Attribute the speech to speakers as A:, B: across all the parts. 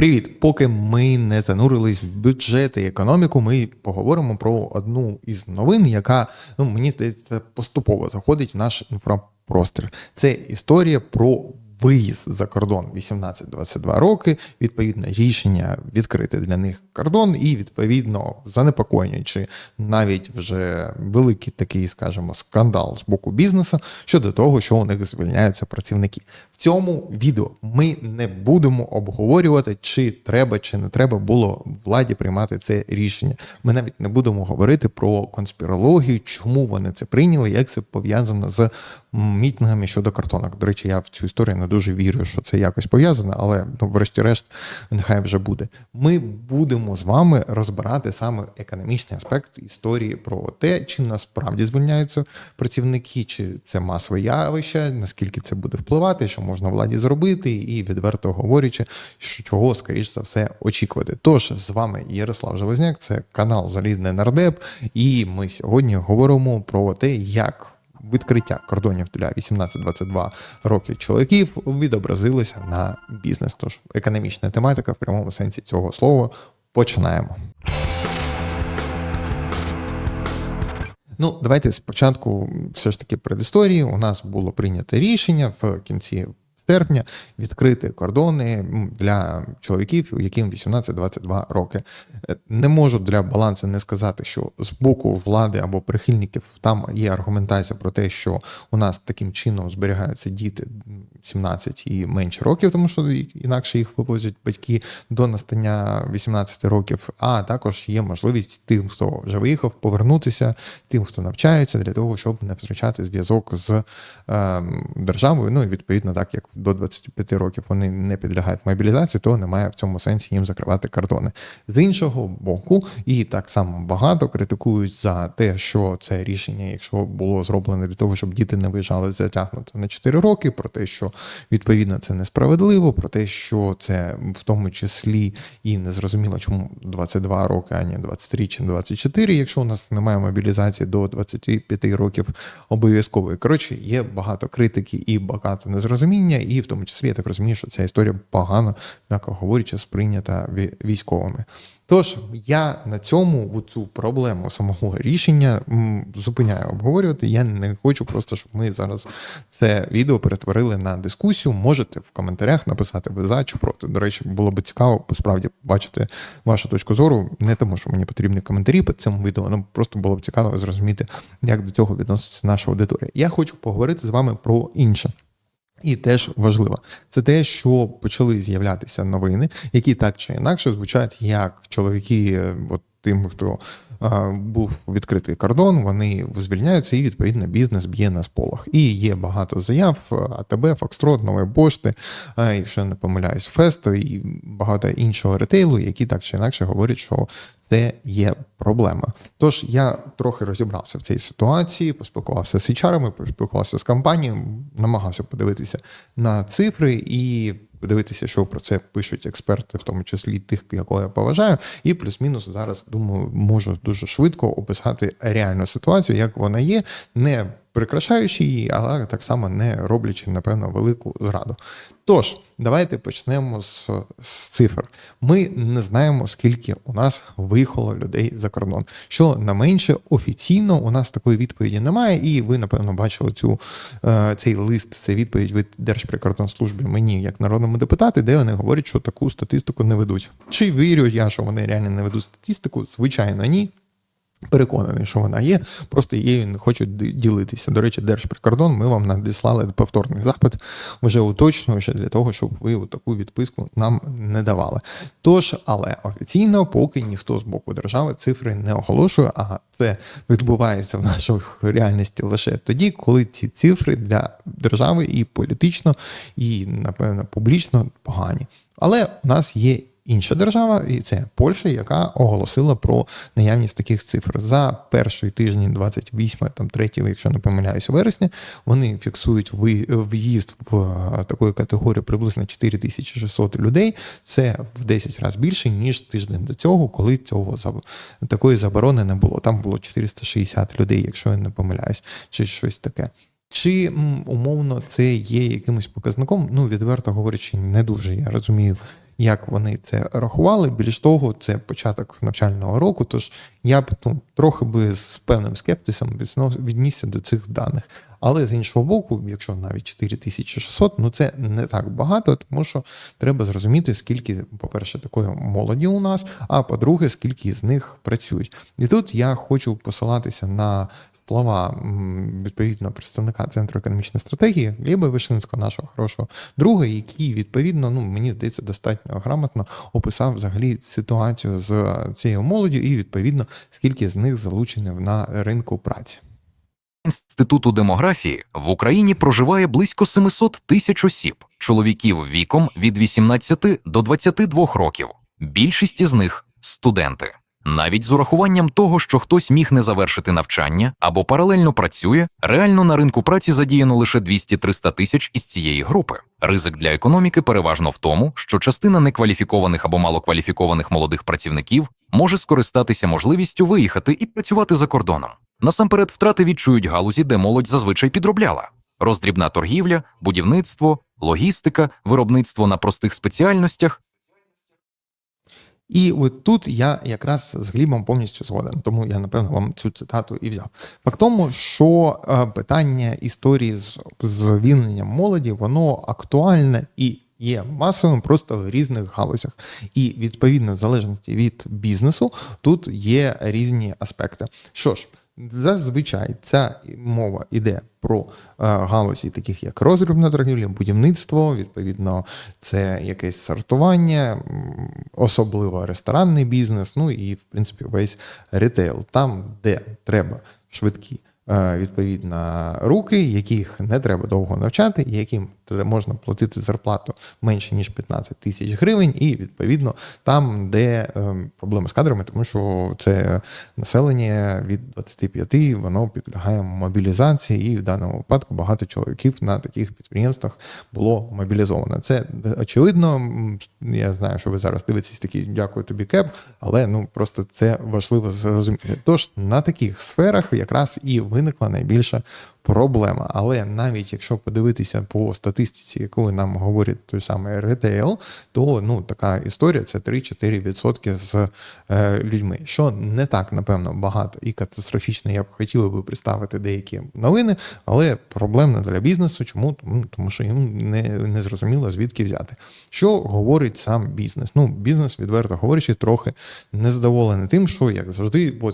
A: Привіт! Поки ми не занурились в бюджет і економіку, ми поговоримо про одну із новин, яка ну мені здається поступово заходить в наш інфрапростір. Це історія про виїзд за кордон 18-22 роки, відповідно, рішення відкрити для них кордон, і відповідно занепокоєння, чи навіть вже великий такий, скажімо, скандал з боку бізнесу щодо того, що у них звільняються працівники. В цьому відео ми не будемо обговорювати, чи треба чи не треба було владі приймати це рішення. Ми навіть не будемо говорити про конспірологію, чому вони це прийняли, як це пов'язано з мітингами щодо картонок. До речі, я в цю історію не дуже вірю, що це якось пов'язано, але ну, врешті-решт, нехай вже буде. Ми будемо з вами розбирати саме економічний аспект історії про те, чи насправді звільняються працівники, чи це масове явище, наскільки це буде впливати, що можна владі зробити, і відверто говорячи, що чого скоріш за все очікувати. Тож з вами Ярослав Железняк, це канал Залізний Нардеп, і ми сьогодні говоримо про те, як відкриття кордонів для 18-22 роки чоловіків відобразилося на бізнес. Тож економічна тематика в прямому сенсі цього слова. Починаємо. Ну, давайте спочатку, все ж таки, предісторії. У нас було прийнято рішення в кінці серпня відкрити кордони для чоловіків, яким 18-22 роки. Е, не можу для балансу не сказати, що з боку влади або прихильників там є аргументація про те, що у нас таким чином зберігаються діти 17 і менше років, тому що інакше їх вивозять батьки до настання 18 років. А також є можливість тим, хто вже виїхав, повернутися, тим, хто навчається, для того, щоб не втрачати зв'язок з е, державою. Ну і відповідно, так як до 25 років вони не підлягають мобілізації, то немає в цьому сенсі їм закривати кордони. З іншого боку, і так само багато критикують за те, що це рішення, якщо було зроблено для того, щоб діти не виїжджали затягнуто на 4 роки, про те, що відповідно це несправедливо, про те, що це в тому числі і не зрозуміло, чому 22 роки, а не 23 чи 24, якщо у нас немає мобілізації до 25 років обов'язкової. Коротше, є багато критики і багато незрозуміння і в тому числі я так розумію, що ця історія погано, м'яко говорячи, сприйнята військовими. Тож я на цьому цю проблему самого рішення зупиняю обговорювати. Я не хочу просто, щоб ми зараз це відео перетворили на дискусію. Можете в коментарях написати ви за чи проти. До речі, було би цікаво справді бачити вашу точку зору. Не тому, що мені потрібні коментарі по цьому відео, але просто було б цікаво зрозуміти, як до цього відноситься наша аудиторія. Я хочу поговорити з вами про інше. І теж важливо, це те, що почали з'являтися новини, які так чи інакше звучать як чоловіки, е, от тим, хто був відкритий кордон, вони звільняються, і відповідно бізнес б'є на сполох. І є багато заяв: АТБ, Фокстрот, Нової Пошти, якщо не помиляюсь, Фесто і багато іншого ретейлу, які так чи інакше говорять, що це є проблема. Тож я трохи розібрався в цій ситуації, поспілкувався з HR, поспілкувався з компанією, намагався подивитися на цифри і подивитися, що про це пишуть експерти, в тому числі тих, якого я поважаю, і плюс-мінус зараз думаю, можу дуже швидко описати реальну ситуацію, як вона є, не прикрашаючи її, але так само не роблячи, напевно, велику зраду. Тож, давайте почнемо з, з цифр. Ми не знаємо, скільки у нас виїхало людей за кордон. Що на менше офіційно у нас такої відповіді немає, і ви, напевно, бачили цю е, цей лист, це відповідь від Держприкордонслужби мені, як народному депутату, де вони говорять, що таку статистику не ведуть. Чи вірю я, що вони реально не ведуть статистику? Звичайно, ні. Переконаний, що вона є, просто її не хочуть ділитися. До речі, Держприкордон, ми вам надіслали повторний запит, вже уточнюючи для того, щоб ви таку відписку нам не давали. Тож, але офіційно, поки ніхто з боку держави цифри не оголошує, а це відбувається в нашій реальності лише тоді, коли ці цифри для держави і політично, і напевно публічно погані. Але у нас є інша держава, і це Польща, яка оголосила про наявність таких цифр. За перший тиждень, 28, там 3, якщо не помиляюсь, вересня, вони фіксують в'їзд в е, такої категорії приблизно 4600 людей. Це в 10 разів більше, ніж тиждень до цього, коли цього такої заборони не було. Там було 460 людей, якщо я не помиляюсь, чи щось таке. Чи умовно це є якимось показником? Ну, відверто говорячи, не дуже я розумію, як вони це рахували. Більш того, це початок навчального року. Тож я б ну, трохи би з певним скептисом віднісся до цих даних. Але з іншого боку, якщо навіть 4600, ну це не так багато, тому що треба зрозуміти, скільки, по-перше, такої молоді у нас, а по-друге, скільки з них працюють. І тут я хочу посилатися на слова відповідно представника центру економічної стратегії Гліба Вишинського, нашого хорошого друга, який відповідно, ну мені здається, достатньо грамотно описав взагалі ситуацію з цією молоддю і відповідно скільки з них залучені на ринку праці.
B: Інституту демографії в Україні проживає близько 700 тисяч осіб, чоловіків віком від 18 до 22 років. Більшість із них студенти. Навіть з урахуванням того, що хтось міг не завершити навчання або паралельно працює, реально на ринку праці задіяно лише 200-300 тисяч із цієї групи. Ризик для економіки переважно в тому, що частина некваліфікованих або малокваліфікованих молодих працівників може скористатися можливістю виїхати і працювати за кордоном. Насамперед, втрати відчують галузі, де молодь зазвичай підробляла: роздрібна торгівля, будівництво, логістика, виробництво на простих спеціальностях.
A: І от тут я якраз з Глібом повністю згоден, тому я напевно вам цю цитату і взяв. Факт тому, що е, питання історії з звільненням молоді, воно актуальне і є масовим просто в різних галузях. І відповідно в залежності від бізнесу тут є різні аспекти. Що ж, зазвичай ця мова йде про е, галузі, таких як розробна торгівля, будівництво, відповідно, це якесь сортування, особливо ресторанний бізнес, ну і в принципі весь ретейл, там, де треба швидкі. е, Відповідно, руки, яких не треба довго навчати, яким тре- можна платити зарплату менше ніж 15 тисяч гривень, і відповідно там, де е, проблеми з кадрами, тому що це населення від 25, воно підлягає мобілізації, і в даному випадку багато чоловіків на таких підприємствах було мобілізовано. Це очевидно. Я знаю, що ви зараз дивитесь такі дякую тобі, Кеп, але ну просто це важливо зрозуміти. Тож на таких сферах якраз і виникла найбільша проблема. Але навіть якщо подивитися по статистиці, яку нам говорить той самий ретейл, то ну така історія це 3-4% з е, людьми, що не так напевно багато і катастрофічно. Я б хотів би представити деякі новини, але проблемна для бізнесу. Чому тому, що їм не, не зрозуміло звідки взяти. Що говорить сам бізнес? Ну, бізнес, відверто говорячи, трохи незадоволений тим, що як завжди, в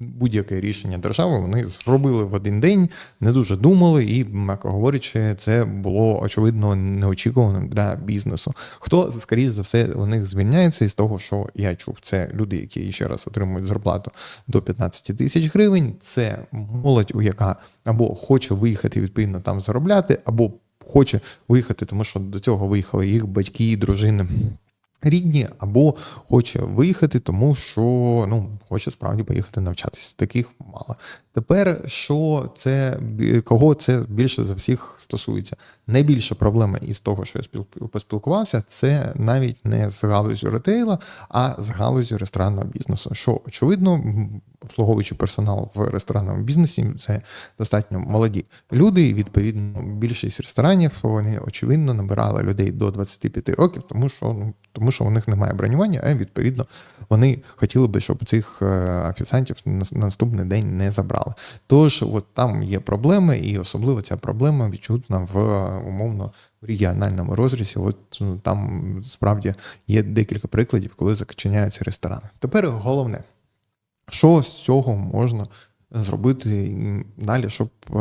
A: будь-яке рішення держави вони зробили в один день, не дуже думали, і, м'яко говорячи, це було очевидно неочікуваним для бізнесу. Хто скоріш за все у них звільняється із того, що я чув, це люди, які ще раз отримують зарплату до 15 тисяч гривень. Це молодь, у яка або хоче виїхати відповідно там заробляти, або хоче виїхати, тому що до цього виїхали їх батьки, дружини. Рідні або хоче виїхати, тому що ну хоче справді поїхати навчатися. Таких мало. Тепер що це кого це більше за всіх стосується? Найбільша проблема із того, що я спіл- поспілкувався, це навіть не з галузю ретейла, а з галузю ресторанного бізнесу. Що очевидно, обслуговуючий персонал в ресторанному бізнесі це достатньо молоді люди. Відповідно, більшість ресторанів вони очевидно набирали людей до 25 років, тому що ну тому що у них немає бронювання, а відповідно вони хотіли би, щоб цих е, офіціантів на на наступний день не забрали. Тож, от там є проблеми, і особливо ця проблема відчутна в умовно в регіональному розрізі. От ну, там справді є декілька прикладів, коли зачиняються ресторани. Тепер головне, що з цього можна зробити далі, щоб е,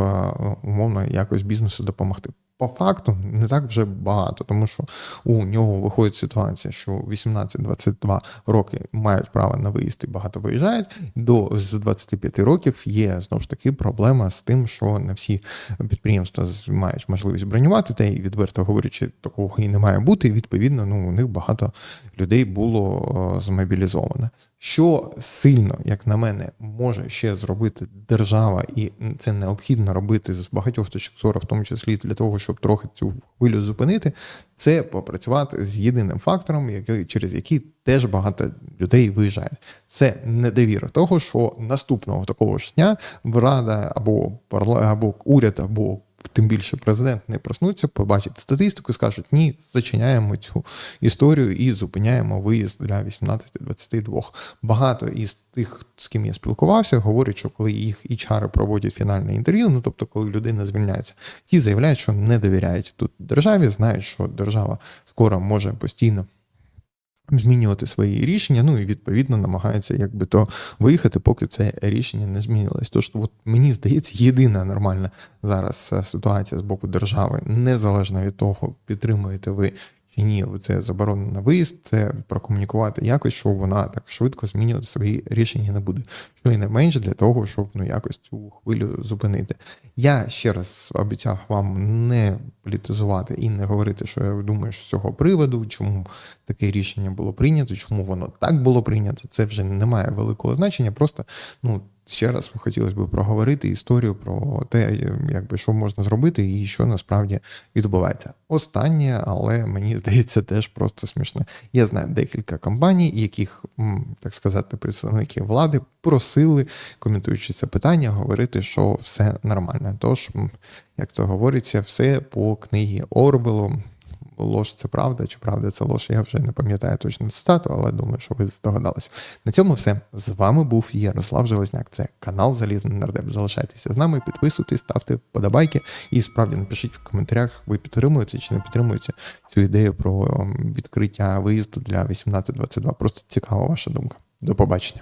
A: умовно якось бізнесу допомогти. По факту не так вже багато, тому що у нього виходить ситуація, що 18-22 роки мають право на виїзд і багато виїжджають. До з 25 років є знову ж таки проблема з тим, що не всі підприємства мають можливість бронювати, та й відверто говорячи, такого і не має бути. І відповідно, ну у них багато людей було е, змобілізовано. Що сильно, як на мене, може ще зробити держава, і це необхідно робити з багатьох точок зору, в тому числі для того, щоб трохи цю хвилю зупинити, це попрацювати з єдиним фактором, який через який теж багато людей виїжджає. Це недовіра того, що наступного такого ж дня рада або парла- або уряд, або тим більше президент не проснуться, побачить статистику і скажуть: ні, зачиняємо цю історію і зупиняємо виїзд для 18-22. Багато із тих, з ким я спілкувався, говорять, що коли їх HR проводять фінальне інтерв'ю, ну тобто, коли людина звільняється, ті заявляють, що не довіряють тут державі, знають, що держава скоро може постійно. Змінювати свої рішення, ну і відповідно намагаються якби то виїхати, поки це рішення не змінилось. Тож, от мені здається, єдина нормальна зараз е, ситуація з боку держави, незалежно від того, підтримуєте ви чи ні, це заборонено на виїзд, це прокомунікувати якось, що вона так швидко змінювати свої рішення не буде. Що і не менше для того, щоб ну якось цю хвилю зупинити. Я ще раз обіцяв вам не політизувати і не говорити, що я думаю, з цього приводу, чому таке рішення було прийнято, чому воно так було прийнято. Це вже не має великого значення. Просто ну. Ще раз хотілося б проговорити історію про те, якби що можна зробити і що насправді відбувається. Останнє, але мені здається, теж просто смішне. Я знаю декілька компаній, яких, так сказати, представники влади просили, коментуючи це питання, говорити, що все нормально. Тож, як то говориться, все по книгі Орбелу. Лож це правда, чи правда це лож, я вже не пам'ятаю точно цитату, але думаю, що ви здогадалися. На цьому все. З вами був Ярослав Железняк. Це канал Залізний Нардеп. Залишайтеся з нами, підписуйтесь, ставте подобайки і справді напишіть в коментарях, ви підтримуєте чи не підтримуєте цю ідею про ем, відкриття виїзду для 18-22. Просто цікава ваша думка. До побачення.